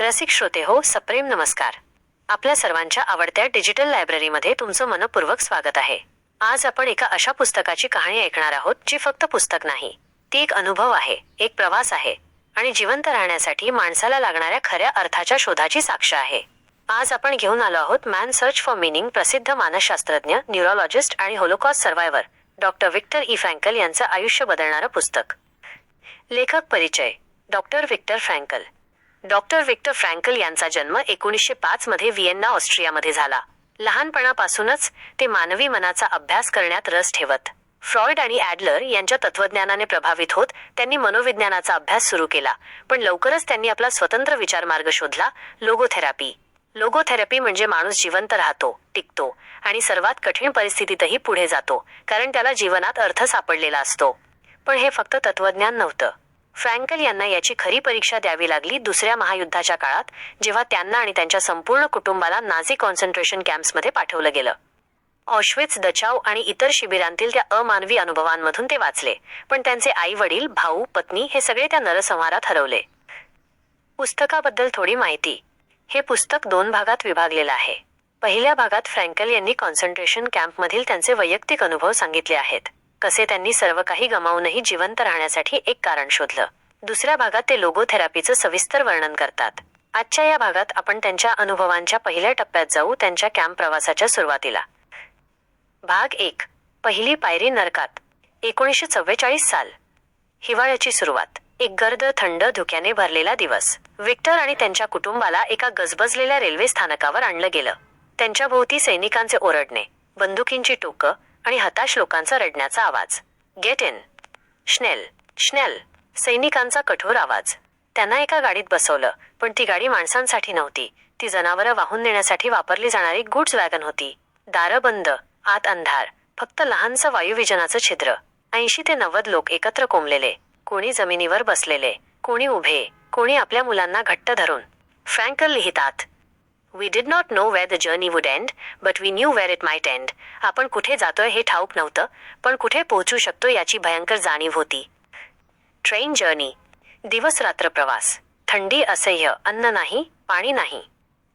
रसिक श्रोते हो सप्रेम नमस्कार. आपल्या सर्वांच्या आवडत्या डिजिटल लायब्ररीमध्ये तुमचं मनपूर्वक स्वागत आहे. आज आपण एका अशा पुस्तकाची कहाणी ऐकणार आहोत जी फक्त पुस्तक नाही ती एक अनुभव आहे एक प्रवास आहे आणि जिवंत राहण्यासाठी माणसाला लागणाऱ्या खऱ्या अर्थाच्या शोधाची साक्ष आहे. आज आपण घेऊन आलो आहोत मॅन सर्च फॉर मिनिंग प्रसिद्ध मानसशास्त्रज्ञ न्यूरोलॉजिस्ट आणि Holocaust survivor doctor Viktor E. Frankl यांचं आयुष्य बदलणारं पुस्तक. लेखक परिचय doctor Viktor Frankl. Doctor Viktor Frankl यांचा जन्म एकोणीसशे पाच मध्ये व्हिएन्ना ऑस्ट्रियामध्ये झाला. लहानपणापासूनच ते मानवी मनाचा अभ्यास करण्यात रस ठेवत. फ्रॉइड आणि ॲडलर यांच्या तत्वज्ञानाने प्रभावित होत त्यांनी मनोविज्ञानाचा अभ्यास सुरू केला पण लवकरच त्यांनी आपला स्वतंत्र विचारमार्ग शोधला लोगोथेरपी. लोगोथेरपी म्हणजे माणूस जिवंत राहतो टिकतो आणि सर्वात कठीण परिस्थितीतही पुढे जातो कारण त्याला जीवनात अर्थ सापडलेला असतो. पण हे फक्त तत्वज्ञान नव्हतं. फ्रँकल यांना याची खरी परीक्षा द्यावी लागली दुसऱ्या महायुद्धाच्या काळात जेव्हा त्यांना आणि त्यांच्या संपूर्ण कुटुंबाला नाझी कॉन्सन्ट्रेशन कॅम्प्समध्ये पाठवलं गेलं. ऑश्वित्स दचाव आणि इतर शिबिरांतील त्या अमानवी अनुभवांमधून ते वाचले पण त्यांचे आई वडील भाऊ पत्नी हे सगळे त्या नरसंहारात हरवले. पुस्तकाबद्दल थोडी माहिती. हे पुस्तक दोन भागात विभागलेलं आहे. पहिल्या भागात फ्रँकल यांनी कॉन्सन्ट्रेशन कॅम्पमधील त्यांचे वैयक्तिक अनुभव सांगितले आहेत. कसे त्यांनी सर्व काही गमावूनही जिवंत राहण्यासाठी एक कारण शोधलं. दुसऱ्या भागात ते लोगोथेरपीचं सविस्तर वर्णन करतात. आजच्या या भागात आपण त्यांच्या अनुभवांच्या पहिल्या टप्प्यात जाऊ त्यांच्या कॅम्प प्रवासाच्या सुरुवातीला. भाग एक पहिली पायरी नरकात एकोणीसशे चव्वेचाळीस साल. हिवाळ्याची सुरुवात एक गर्द थंड धुक्याने भरलेला दिवस. विक्टर आणि त्यांच्या कुटुंबाला एका गजबजलेल्या रेल्वे स्थानकावर आणलं गेलं. त्यांच्या भोवती सैनिकांचे ओरडणे बंदुकींची टोकं आणि हताश लोकांचा रडण्याचा आवाज. गेट इन श्नेल श्नेल सैनिकांचा कठोर आवाज. त्यांना एका गाडीत बसवलं पण ती गाडी माणसांसाठी नव्हती. ती जनावरं वाहून नेण्यासाठी वापरली जाणारी गुड्स वॅगन होती. दारं बंद आत अंधार फक्त लहानसं वायुविजनाचं छिद्र. ऐंशी ते नव्वद लोक एकत्र कोंबलेले. कोणी जमिनीवर बसलेले कोणी उभे कोणी आपल्या मुलांना घट्ट धरून. फ्रँकल लिहितात we did not know where the journey would end but we knew where it might end आपण कुठे जातोय हे ठाऊक नव्हतं पण कुठे पोहोचू शकतो याची भयंकर जाणीव होती. ट्रेन जर्नी दिवस रात्र प्रवास. थंडी असह्य अन्न नाही पाणी नाही.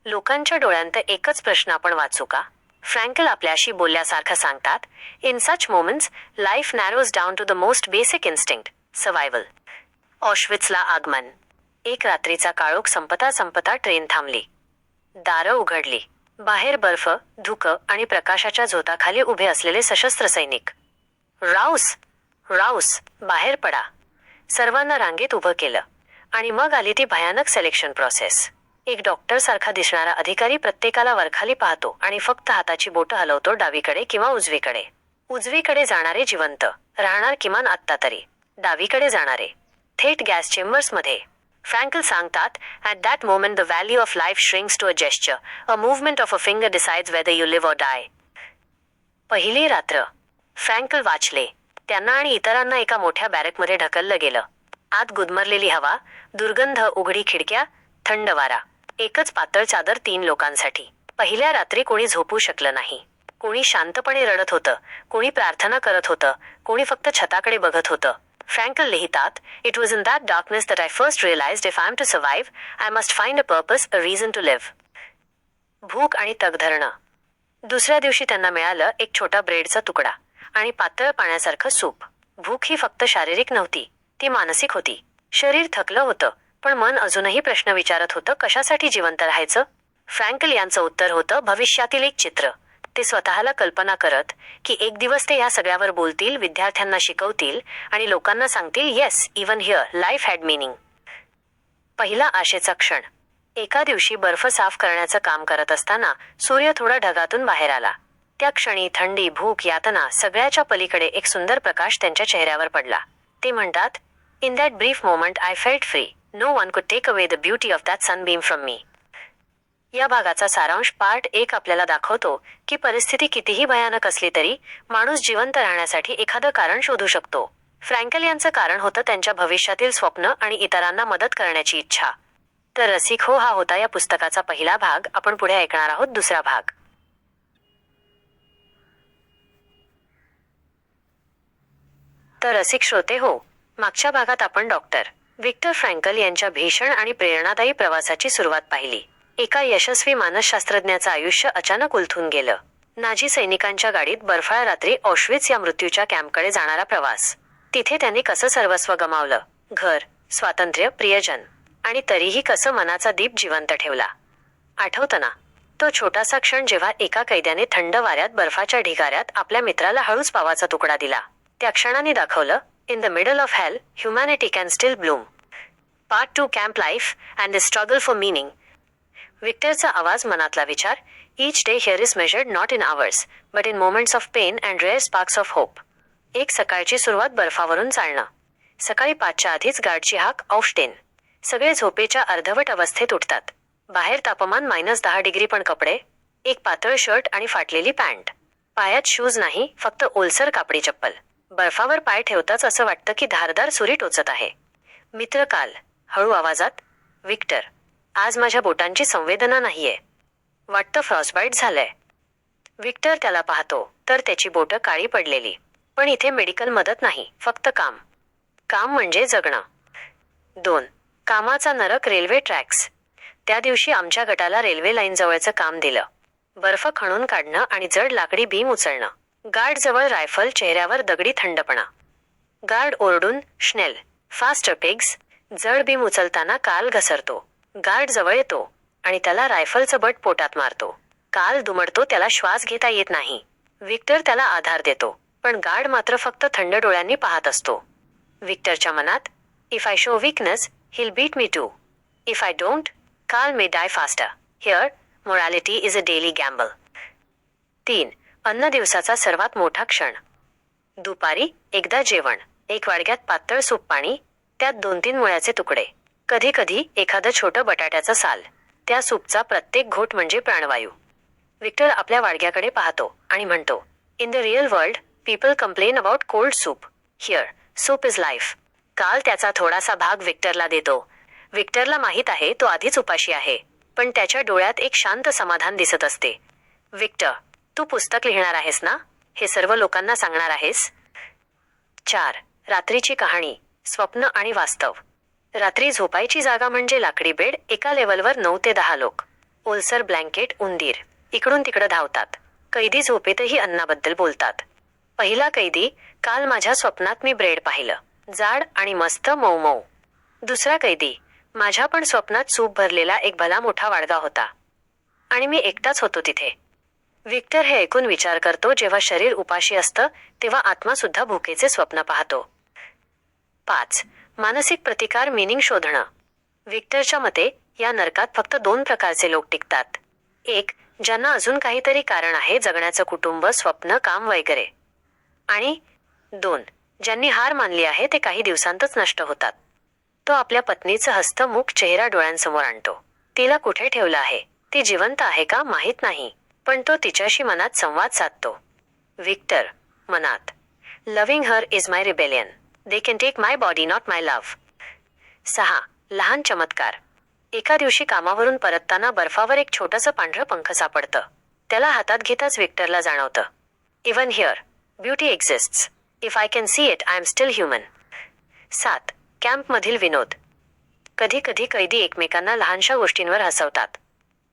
लोकांच्या डोळ्यांत एकच प्रश्न आपण वाचू का? फ्रँकल आपल्याशी बोलल्यासारखं सांगतात in such moments life narrows down to the most basic instinct survival ऑशविट्सला आगमन. एक रात्रीचा काळोख संपता संपता ट्रेन थांबली. दारं उघडली. बाहेर बर्फ धुकं आणि प्रकाशाच्या झोताखाली उभे असलेले सशस्त्र सैनिक. राऊस राऊस बाहेर पडा. सर्वांना रांगेत उभं केलं आणि मग आली ती भयानक सिलेक्शन प्रोसेस एक डॉक्टर सारखा दिसणारा अधिकारी प्रत्येकाला वरखाली पाहतो आणि फक्त हाताची बोटं हलवतो डावीकडे किंवा उजवीकडे. उजवीकडे जाणारे जिवंत राहणार किमान आत्ता तरी. डावीकडे जाणारे. थेट गॅस चेंबर्समध्ये. फ्रँकल सांगतात at that moment the value of life shrinks to a gesture a movement of a finger decides whether you live or die पहिली रात्र. फ्रँकल वाचले. त्यांना आणि इतरांना एका मोठ्या बॅरेकमध्ये ढकललं गेलं. आत गुदमरलेली हवा दुर्गंध उघडी खिडक्या थंड वारा. एकच पातळ चादर तीन लोकांसाठी. पहिल्या रात्री कोणी झोपू शकलं नाही. कोणी शांतपणे रडत होतं. कोणी प्रार्थना करत होतं. कोणी फक्त छताकडे बघत होतं. फ्रँकल लिहितात it was in that darkness that I first realise if I am to survive I must find a purpose a reason to live भूक आणि तग धरणं दुसऱ्या दिवशी त्यांना मिळालं एक छोटा ब्रेडचा तुकडा आणि पातळ पाण्यासारखं सूप. भूक ही फक्त शारीरिक नव्हती ती मानसिक होती. शरीर थकलं होतं पण मन अजूनही प्रश्न विचारत होतं कशासाठी जिवंत राहायचं? फ्रँकल यांचं उत्तर होतं भविष्यातील एक चित्र. ते स्वतःला कल्पना करत की एक दिवस ते या सगळ्यावर बोलतील विद्यार्थ्यांना शिकवतील आणि लोकांना सांगतील yes even here life had meaning पहिला आशेचा क्षण. एका दिवशी बर्फ साफ करण्याचं काम करत असताना सूर्य थोडा ढगातून बाहेर आला. त्या क्षणी थंडी भूक यातना सगळ्याच्या पलीकडे एक सुंदर प्रकाश त्यांच्या चेहऱ्यावर पडला. ते म्हणतात in that brief moment I felt free no one could take away the beauty of that sunbeam from me या भागाचा सारांश पार्ट एक आपल्याला दाखवतो की परिस्थिती कितीही भयानक असली तरी माणूस जिवंत राहण्यासाठी एखादं कारण शोधू शकतो. फ्रँकल यांचं कारण होतं त्यांच्या भविष्यातील स्वप्न आणि इतरांना मदत करण्याची इच्छा. तर रसिक हो हा होता या पुस्तकाचा पहिला भाग. आपण पुढे ऐकणार आहोत दुसरा भाग. तर रसिक श्रोते हो मागच्या भागात आपण डॉक्टर विक्टर फ्रँकल यांच्या भीषण आणि प्रेरणादायी प्रवासाची सुरुवात पाहिली. एका यशस्वी मानसशास्त्रज्ञाचं आयुष्य अचानक उलथून गेलं. नाझी सैनिकांच्या गाडीत बर्फाळ रात्री ऑश्विच या मृत्यूच्या कॅम्पकडे जाणारा प्रवास. तिथे त्यांनी कसं सर्वस्व गमावलं? घर स्वातंत्र्य प्रियजन. आणि तरीही कसं मनाचा दीप जिवंत ठेवला? आठवतं ना तो छोटासा क्षण जेव्हा एका कैद्याने थंड वाऱ्यात बर्फाच्या ढिगाऱ्यात आपल्या मित्राला हळूच पावाचा तुकडा दिला. त्या क्षणाने दाखवलं in the middle of hell humanity can still bloom. Part two camp life and the struggle for meaning. विक्टरचा आवाज मनातला विचार each day here is measured not in hours but in moments of pain and rare sparks of hope एक सकाळची सुरुवात बर्फावरून चालणं. सकाळी पाचच्या आधीच गाडची हाक औष्टेन सगळे झोपेच्या अर्धवट अवस्थेत उठतात. बाहेर तापमान मायनस दहा डिग्री पण कपडे एक पातळ शर्ट आणि फाटलेली पॅन्ट. पायात शूज नाही फक्त ओलसर कापडी चप्पल. बर्फावर पाय ठेवताच असं वाटतं की धारदार सुरी टोचत आहे. मित्र काल. हळू आवाजात विक्टर. आज माझ्या बोटांची संवेदना नाहीये. वाटतं फ्रॉस्बाईट झालंय. विक्टर त्याला पाहतो. तर त्याची बोटं काळी पडलेली. पण इथे मेडिकल मदत नाही. फक्त काम. काम म्हणजे जगणं. दोन. कामाचा नरक रेल्वे ट्रॅक्स त्या दिवशी आमच्या गटाला रेल्वे लाईन जवळचं काम दिलं. बर्फ खणून काढणं आणि जड लाकडी बीम उचलणं. गार्ड जवळ रायफल चेहऱ्यावर दगडी थंडपणा. गार्ड ओरडून श्नेल फास्ट पिग्स जड बीम उचलताना काल घसरतो. गार्ड जवळ येतो आणि त्याला रायफलचं बट पोटात मारतो. काल दुमडतो त्याला श्वास घेता येत नाही. विक्टर त्याला आधार देतो पण गार्ड मात्र फक्त थंड डोळ्यांनी पाहत असतो. विक्टरच्या मनात if I show weakness he'll beat me too if I don't Karl may die faster here morality is a daily gamble तीन अन्न दिवसाचा सर्वात मोठा क्षण. दुपारी एकदा जेवण एक वाडग्यात पातळ सूप पाणी त्यात दोन तीन मुळ्याचे तुकडे. कधी कधी एखादं छोटं बटाट्याचं साल. त्या सूपचा प्रत्येक घोट म्हणजे प्राणवायू. विक्टर आपल्या वाडग्याकडे पाहतो आणि म्हणतो in the real world people complain about cold soup here soup is life Karl त्याचा थोडासा भाग विक्टरला देतो. विक्टरला माहीत आहे तो आधीच उपाशी आहे पण त्याच्या डोळ्यात एक शांत समाधान दिसत असते. विक्टर तू पुस्तक लिहिणार आहेस ना? हे सर्व लोकांना सांगणार आहेस? चार रात्रीची कहाणी स्वप्न आणि वास्तव. रात्री झोपायची जागा म्हणजे लाकडी बेड एका लेवलवर नऊ ते दहा लोक. ओलसर ब्लँकेट उंदीर. इकडून तिकडं धावतात. कैदी झोपेतही अन्नाबद्दल बोलतात. पहिला कैदी काल माझ्या स्वप्नात मी ब्रेड पाहिलं. जाड आणि मस्त मऊ मऊ दुसरा कैदी माझ्या पण स्वप्नात सूप भरलेला एक भला मोठा वाडगा होता. आणि मी एकटाच होतो तिथे. विक्टर हे ऐकून विचार करतो जेव्हा शरीर उपाशी असतं तेव्हा आत्मा सुद्धा भुकेचे स्वप्न पाहतो. पाच मानसिक प्रतिकार मिनिंग शोधणं. विक्टरच्या मते या नरकात फक्त दोन प्रकारचे लोक टिकतात. एक ज्यांना अजून काहीतरी कारण आहे जगण्याचं कुटुंब स्वप्न काम वगैरे. आणि दोन ज्यांनी हार मानली आहे ते काही दिवसांतच नष्ट होतात. तो आपल्या पत्नीचं हस्तमुख चेहरा डोळ्यांसमोर आणतो. तिला कुठे ठेवलं आहे? ती जिवंत आहे का? माहीत नाही. पण तो तिच्याशी मनात संवाद साधतो. विक्टर मनात. Loving her is my rebellion. They can take my body not my love सहा लहान चमत्कार. एका दिवशी कामावरून परतताना बर्फावर एक छोटंसं पांढरं पंख सापडतं. त्याला हातात घेताच विक्टरला जाणवतं. Even here beauty exists if I can see it I am still human सात कॅम्पमधील विनोद. कधी कधी कैदी एकमेकांना लहानशा गोष्टींवर हसवतात.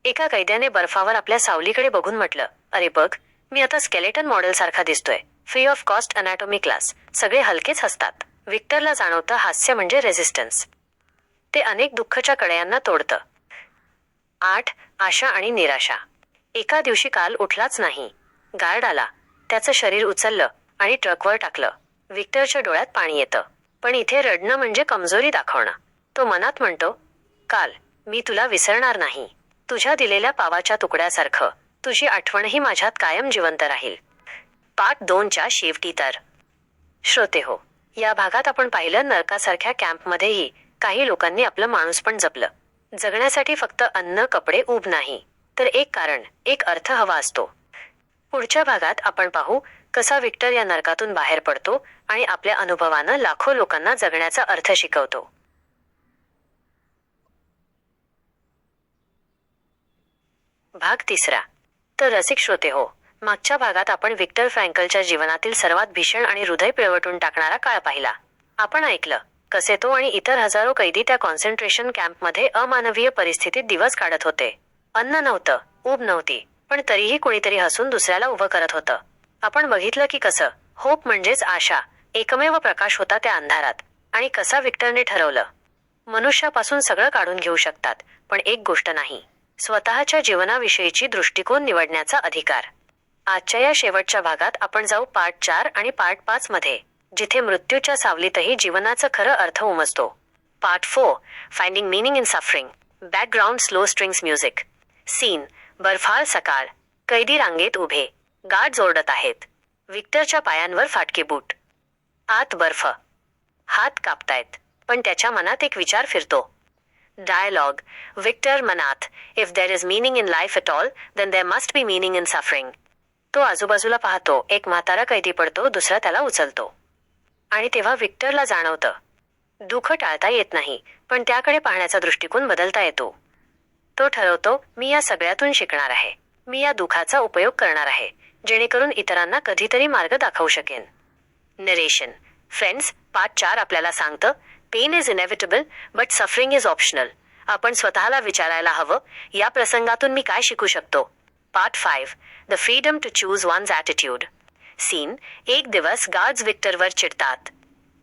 एका कैद्याने बर्फावर आपल्या सावलीकडे बघून म्हटलं अरे बघ मी आता स्केलेटन मॉडेलसारखा दिसतोय. Free of cost anatomy class सगळे हलकेच हसतात. विक्टरला जाणवतं हास्य म्हणजे रेझिस्टन्स ते अनेक दुःखच्या कड्यांना तोडतं. आठ आशा आणि निराशा. एका दिवशी काल उठलाच नाही. गार्ड आला. त्याचं शरीर उचललं आणि ट्रकवर टाकलं. विक्टरच्या डोळ्यात पाणी येतं. पण इथे रडणं म्हणजे कमजोरी दाखवणं. तो मनात म्हणतो काल मी तुला विसरणार नाही. तुझ्या दिलेल्या पावाच्या तुकड्यासारखं. तुझी आठवणही माझ्यात कायम जिवंत राहील. पाठ दोनच्या शेवटी तर. श्रोते हो या भागात आपण पाहिलं नरकासारख्या कॅम्पमध्येही काही लोकांनी आपलं माणूस पण जपलं. जगण्यासाठी फक्त अन्न कपडे उब नाही तर एक कारण एक अर्थ हवा असतो. पुढच्या भागात आपण पाहू कसा विक्टर या नरकातून बाहेर पडतो आणि आपल्या अनुभवानं लाखो लोकांना जगण्याचा अर्थ शिकवतो. भाग तिसरा. तर रसिक श्रोते हो मागच्या भागात आपण विक्टर फ्रँकलच्या जीवनातील सर्वात भीषण आणि हृदय पिळवटून टाकणारा काळ पाहिला. आपण ऐकलं कसे तो आणि इतर हजारो कैदी त्या कॉन्सन्ट्रेशन कॅम्पमध्ये अमानवीय परिस्थितीत दिवस काढत होते. अन्न नव्हतं ऊब नव्हती पण तरीही कुणीतरी हसून दुसऱ्याला उभं करत होतं. आपण बघितलं की कसं होप म्हणजेच आशा एकमेव प्रकाश होता त्या अंधारात. आणि कसा विक्टरने ठरवलं? मनुष्यापासून सगळं काढून घेऊ शकतात पण एक गोष्ट नाही. स्वतःच्या जीवनाविषयीची दृष्टिकोन निवडण्याचा अधिकार. आजच्या या शेवटच्या भागात आपण जाऊ पार्ट चार आणि पार्ट पाच मध्ये जिथे मृत्यूच्या सावलीतही जीवनाचा खरं अर्थ उमजतो. Part four finding meaning in suffering. Background slow strings music. Scene बर्फाळ सकाळ. कैदी रांगेत उभे. गाठ जोडत आहेत. विक्टरच्या पायांवर फाटके बूट. आत बर्फ. हात कापतायत पण त्याच्या मनात एक विचार फिरतो. डायलॉग विक्टर मनात if there is meaning in life at all then there must be meaning in suffering तो आजूबाजूला पाहतो. एक म्हातारा कैदी पडतो दुसरा त्याला उचलतो. आणि तेव्हा विक्टरला जाणवतं. दुःख टाळता येत नाही पण त्याकडे पाहण्याचा दृष्टिकोन बदलता येतो. तो ठरवतो मी या सगळ्यातून शिकणार आहे. मी या दुःखाचा उपयोग करणार आहे जेणेकरून इतरांना कधीतरी मार्ग दाखवू शकेन. नरेशन फ्रेंड्स पार्ट चार आपल्याला सांगतं pain is inevitable but suffering is optional आपण स्वतःला विचारायला हवं या प्रसंगातून मी काय शिकू शकतो? Part five the freedom to choose one's attitude scene एक दिवस गार्ड्स विक्टरवर चिडतात.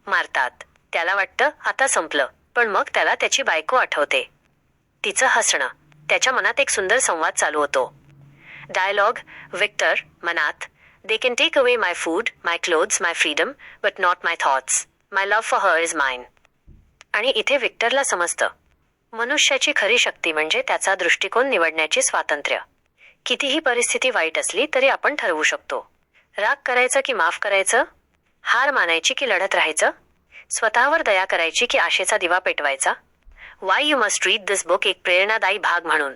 मारतात. त्याला वाटतं आता संपलं पण मग त्याला त्याची बायको आठवते. तिचं हसणं. त्याच्या मनात एक सुंदर संवाद चालू होतो. डायलॉग विक्टर मनात they can take away my food my clothes my freedom but not my thoughts my love for her is mine आणि इथे विक्टरला समजतं. मनुष्याची खरी शक्ती म्हणजे त्याचा दृष्टिकोन निवडण्याचे स्वातंत्र्य. कितीही परिस्थिती वाईट असली तरी आपण ठरवू शकतो. राग करायचं की माफ करायचं? हार मानायची की लढत राहायचं? स्वतःवर दया करायची की आशेचा दिवा पेटवायचा? Why you must read this book एक प्रेरणादायी भाग म्हणून.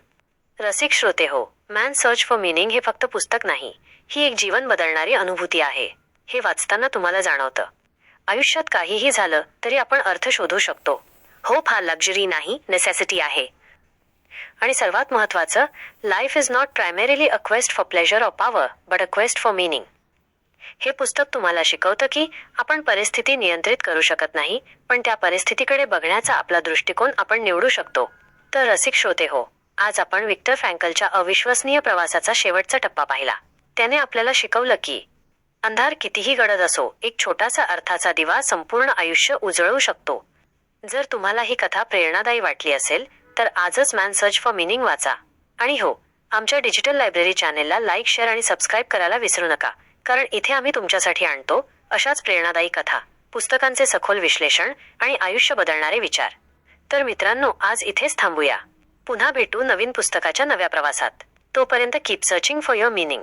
रसिक श्रोते हो मॅन सर्च फॉर मिनिंग हे फक्त पुस्तक नाही ही एक जीवन बदलणारी अनुभूती आहे. हे वाचताना तुम्हाला जाणवतं. आयुष्यात काहीही झालं तरी आपण अर्थ शोधू शकतो. होप हा लक्झरी नाही नेसेसिटी आहे. आणि सर्वात महत्त्वाचं life is not primarily a quest for pleasure of power but a quest for meaning हे पुस्तक तुम्हाला शिकवतं की आपण परिस्थिती नियंत्रित करू शकत नाही पण त्या परिस्थितीकडे बघण्याचा आपला दृष्टिकोन आपण निवडू शकतो. तर रसिक श्रोते हो आज आपण विक्टर फ्रँकलच्या अविश्वसनीय प्रवासाचा शेवटचा टप्पा पाहिला. त्याने आपल्याला शिकवलं की अंधार कितीही गडद असो एक छोटासा अर्थाचा दिवा संपूर्ण आयुष्य उजळू शकतो. जर तुम्हाला ही कथा प्रेरणादायी वाटली असेल तर आजच मॅन सर्च फॉर मिनिंग वाचा. आणि हो आमच्या डिजिटल लायब्ररी चॅनेलला लाईक शेअर आणि सबस्क्राईब करायला विसरू नका. कारण इथे आम्ही तुमच्यासाठी आणतो अशाच प्रेरणादायी कथा पुस्तकांचे सखोल विश्लेषण आणि आयुष्य बदलणारे विचार. तर मित्रांनो आज इथेच थांबूया. पुन्हा भेटू नवीन पुस्तकाच्या नव्या प्रवासात. तोपर्यंत keep searching for your meaning